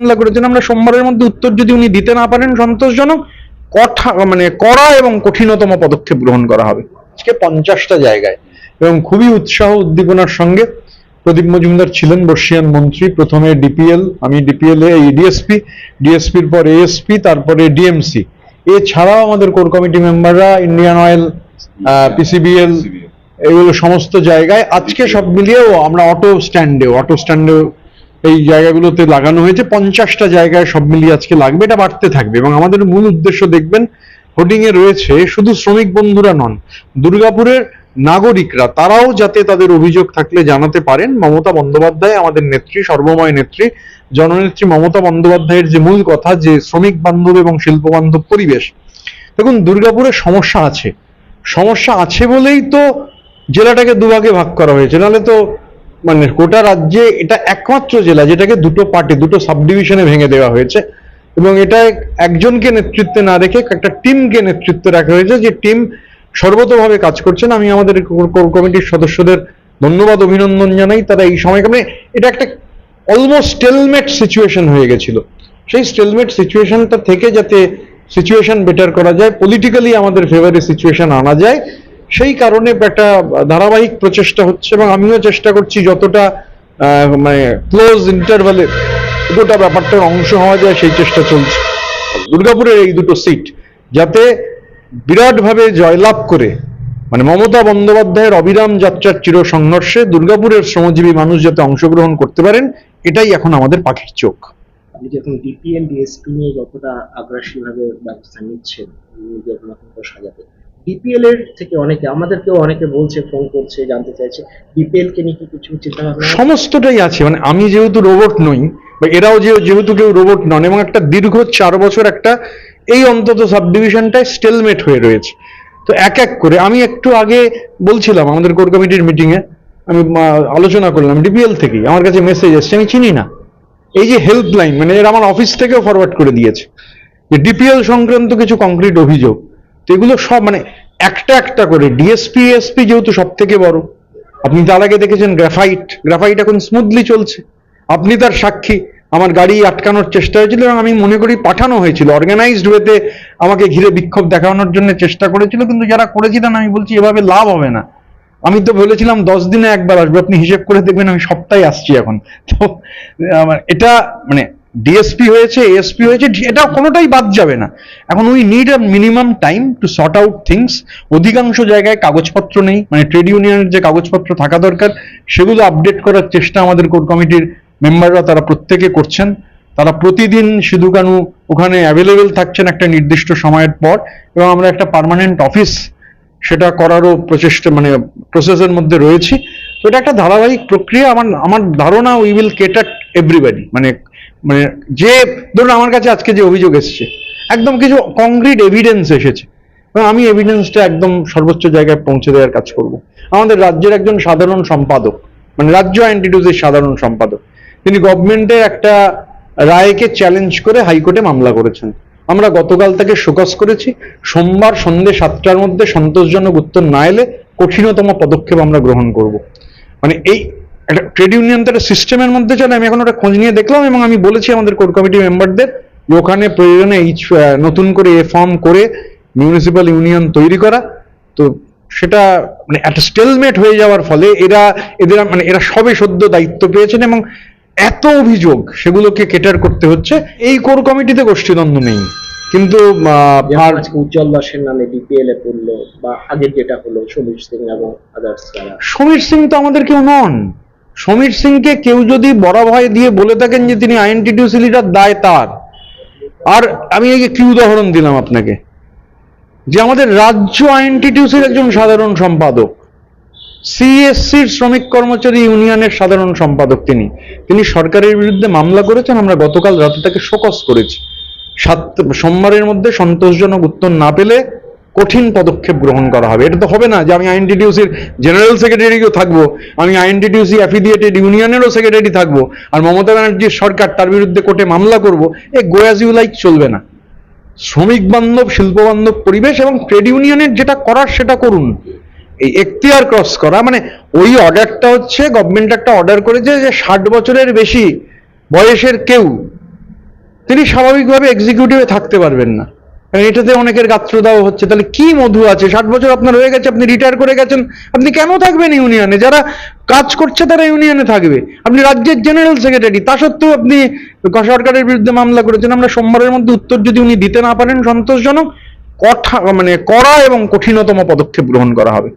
মামলা করেছেন আমরা সোমবারের মধ্যে উত্তর যদি উনি দিতে না পারেন সন্তোষজনক কঠা মানে কড়া এবং কঠিনতম পদক্ষেপ গ্রহণ করা হবে। আজকে পঞ্চাশটা জায়গায় এবং খুবই উৎসাহ উদ্দীপনার সঙ্গে প্রদীপ মজুমদার ছিলেন বর্ষিয়ান মন্ত্রী প্রথমে ডিপিএল আমি ডিপিএল এ ডিএসপি ডিএসপির পর এএসপি তারপরে ডিএমসি। এছাড়াও আমাদের কোর কমিটি মেম্বাররা ইন্ডিয়ান অয়েল পিসিবিএল। এগুলো সমস্ত জায়গায় আজকে সব মিলিয়েও আমরা অটো স্ট্যান্ডেও অটো স্ট্যান্ডেও এই জায়গাগুলোতে লাগানো হয়েছে। পঞ্চাশটা জায়গায় সব মিলিয়ে আজকে লাগবে, এটা বাড়তে থাকবে। এবং আমাদের মূল উদ্দেশ্য দেখবেন হোর্ডিং এ রয়েছে শুধু শ্রমিক বন্ধুরা নন, দুর্গাপুরের নাগরিকরা, তারাও যাতে তাদের অভিযোগ থাকলে জানাতে পারেন। মমতা বন্দ্যোপাধ্যায় আমাদের নেত্রী, সর্বময় নেত্রী, জননেত্রী মমতা বন্দ্যোপাধ্যায়ের যে মূল কথা, যে শ্রমিক বান্ধব এবং শিল্প বান্ধব পরিবেশ। দেখুন, দুর্গাপুরে সমস্যা আছে। সমস্যা আছে বলেই তো জেলাটাকে দুভাগে ভাগ করা হয়েছে। নাহলে তো মানে গোটা রাজ্যে এটা একমাত্র জেলা যেটাকে দুটো পার্টি দুটো সাব ডিভিশনে ভেঙে দেওয়া হয়েছে। এবং এটা একজনকে নেতৃত্বে না রেখে একটা টিমকে নেতৃত্বে রাখা হয়েছে যে টিম সর্বতভাবে কাজ করছেন আমি আমাদের কমিটির সদস্যদের ধন্যবাদ, অভিনন্দন জানাই। তারা এই সময় মানে এটা একটা অলমোস্ট স্টেলমেট সিচুয়েশন হয়ে গেছিল। সেই স্টেলমেট সিচুয়েশনটা থেকে যাতে সিচুয়েশন বেটার করা যায় পলিটিক্যালি আমাদের ফেভারে সিচুয়েশন আনা যায়। সেই কারণে একটা ধারাবাহিক প্রচেষ্টা হচ্ছে এবং আমিও চেষ্টা করছি যতটা মানে ক্লোজ ইন্টারভ্যালে গোটা ব্যাপারটার অংশ হওয়া যায় সেই চেষ্টা চলছে। দুর্গাপুরের এই দুটো সিট যাতে বিরাটভাবে জয়লাভ করে মানে মমতা বন্দ্যোপাধ্যায়ের অবিরাম যাত্রার চির সংঘর্ষে দুর্গাপুরের শ্রমজীবী মানুষ যাতে অংশগ্রহণ করতে পারেন, এটাই এখন আমাদের পাখির চোখ। আপনি যখন ডিপিএল ডিএসপি নিয়ে যতটা আগ্রাসী ভাবে ব্যবস্থা নিচ্ছেন সাজাতে ডিপিএল এর থেকে অনেকে, আমাদেরকেও অনেকে বলছে ফোন করছে, জানতে চাইছে। ডিপিএল কে নিয়ে কি কিছু চিন্তা ভাবনা সমস্তটাই আছে। মানে আমি যেহেতু রোবট নই, বা এরাও যে, যেহেতু কেউ রোবট নন, এবং একটা দীর্ঘ চার বছর একটা, এই অন্তত সাব ডিভিশনটায় স্টেলমেট হয়ে রয়েছে। তো এক এক করে, আমি একটু আগে বলছিলাম আমাদের কোর কমিটির মিটিং এ আমি আলোচনা করলাম ডিপিএল থেকেই। আমার কাছে মেসেজ এসছে, আমি চিনি না। এই যে হেল্পলাইন মানে এরা আমার অফিস থেকেও ফরওয়ার্ড করে দিয়েছে। যে ডিপিএল সংক্রান্ত কিছু কংক্রিট অভিযোগ এগুলো সব মানে একটা একটা করে ডিএসপি এসপি যেহেতু সব থেকে বড়। আপনি তার আগে দেখেছেন গ্রাফাইট। গ্রাফাইট এখন স্মুথলি চলছে। আপনি তার সাক্ষী। আমার গাড়ি আটকানোর চেষ্টা হয়েছিল এবং আমি মনে করি পাঠানো হয়েছিল। অর্গানাইজড ওয়েতে আমাকে ঘিরে বিক্ষোভ দেখানোর জন্য চেষ্টা করেছিল, কিন্তু যারা করেছিলেন আমি বলছি এভাবে লাভ হবে না। আমি তো বলেছিলাম, দশ দিনে একবার আসবে। আপনি হিসেব করে দেখবেন, আমি সপ্তাহে আসছি এখন। তো এটা মানে ডিএসপি হয়েছে এসপি হয়েছে এটা কোনোটাই বাদ যাবে না। এখন we need a minimum time to sort out things অধিকাংশ জায়গায় কাগজপত্র নেই মানে ট্রেড ইউনিয়নের যে কাগজপত্র থাকা দরকার, সেগুলো আপডেট করার চেষ্টা আমাদের কোর কমিটির মেম্বাররা তারা প্রত্যেকে করছেন। তারা প্রতিদিন সিধু কানু ওখানে অ্যাভেলেবেল থাকছেন একটা নির্দিষ্ট সময়ের পর, এবং আমরা একটা পার্মানেন্ট অফিস সেটা করারও প্রচেষ্টা মানে প্রসেসের মধ্যে রয়েছি। তো এটা একটা ধারাবাহিক প্রক্রিয়া। আমার আমার ধারণা উই উইল কেটার এভরিবাডি মানে মানে যে, ধরুন আমার কাছে আজকে যে অভিযোগ এসেছে, একদম কিছু কংক্রিট এভিডেন্স এসেছে। আমি এভিডেন্সটা একদম সর্বোচ্চ জায়গায় পৌঁছে দেওয়ার কাজ করব। আমাদের রাজ্যের একজন সাধারণ সম্পাদক মানে রাজ্য অ্যান্টিডিউসের সাধারণ সম্পাদক, তিনি গভর্নমেন্টের একটা রায়কে চ্যালেঞ্জ করে হাইকোর্টে মামলা করেছেন। আমরা গতকাল তাকে শোকস করেছি, সোমবার সন্ধ্যে সাতটার মধ্যে সন্তোষজনক উত্তর না এলে কঠিনতম পদক্ষেপ আমরা গ্রহণ করব। মানে এই ট্রেড ইউনিয়ন তো একটা সিস্টেমের মধ্যে চলে আমি এখন ওটা খোঁজ নিয়ে দেখলাম এবং আমি বলেছি আমাদের কোর কমিটি মেম্বারদের ওখানে প্রয়োজনে নতুন করে এ ফর্ম করে মিউনিসিপ্যাল ইউনিয়ন তৈরি করা। তো সেটা মানে একটা স্টেলমেট হয়ে যাওয়ার ফলে এরা এদের মানে এরা সবে সদ্য দায়িত্ব পেয়েছেন এবং এত অভিযোগ সেগুলোকে কেটার করতে হচ্ছে। এই কোর কমিটিতে গোষ্ঠীদ্বন্দ্ব নেই। কিন্তু আর উজ্জ্বল দাসের নামে ডিপিএল এ পড়ল বা আগের যেটা হলো সমীর সিং এবং আদার্স সমীর সিং তো আমাদের কেউ নন। সমীর সিংকে কেউ যদি বড় ভয় দিয়ে বলে থাকেন যে তিনি আইএনটিটিউসি লিডার দায় তার। আর আমি এই কি উদাহরণ দিলাম আপনাকে? যে আমাদের রাজ্য আইএনটিটিউসির একজন সাধারণ সম্পাদক, সিএসসির শ্রমিক কর্মচারী ইউনিয়নের সাধারণ সম্পাদক তিনি। তিনি সরকারের বিরুদ্ধে মামলা করেছেন, আমরা গতকাল রাতে তাকে শোকস করেছি। সাত, সোমবারের মধ্যে সন্তোষজনক উত্তর না পেলে কঠিন পদক্ষেপ গ্রহণ করা হবে। এটা তো হবে না যে আমি আইএনটিটিউসির জেনারেল সেক্রেটারিও থাকব, আমি আইএনটিটিউসি অ্যাফিলিয়েটেড ইউনিয়নেরও সেক্রেটারি থাকব, আর মমতা ব্যানার্জির সরকার তার বিরুদ্ধে কোর্টে মামলা করব, এ গোয়াজ ইউ লাইক চলবে না। শ্রমিক বান্ধব, শিল্প বান্ধব, পরিবেশ এবং ট্রেড ইউনিয়নের যেটা করার সেটা করুন। এই এখতিয়ার ক্রস করা মানে ওই অর্ডারটা হচ্ছে গভর্নমেন্ট একটা অর্ডার করেছে যে ষাট বছরের বেশি বয়সের কেউ, তিনি স্বাভাবিকভাবে এক্সিকিউটিভে থাকতে পারবেন না। এটাতে অনেকের গাত্রদাও হচ্ছে। তাহলে কি মধু আছে? ষাট বছর আপনার হয়ে গেছে, আপনি রিটায়ার করে গেছেন, আপনি কেন থাকবেন ইউনিয়নে? যারা কাজ করছে তারা ইউনিয়নে থাকবে। আপনি রাজ্যের জেনারেল সেক্রেটারি তা সত্ত্বেও আপনি সরকারের বিরুদ্ধে মামলা করেছেন। আমরা সোমবারের মধ্যে উত্তর যদি উনি দিতে না পারেন, সন্তোষজনক কঠা মানে কড়া এবং কঠিনতম পদক্ষেপ গ্রহণ করা হবে।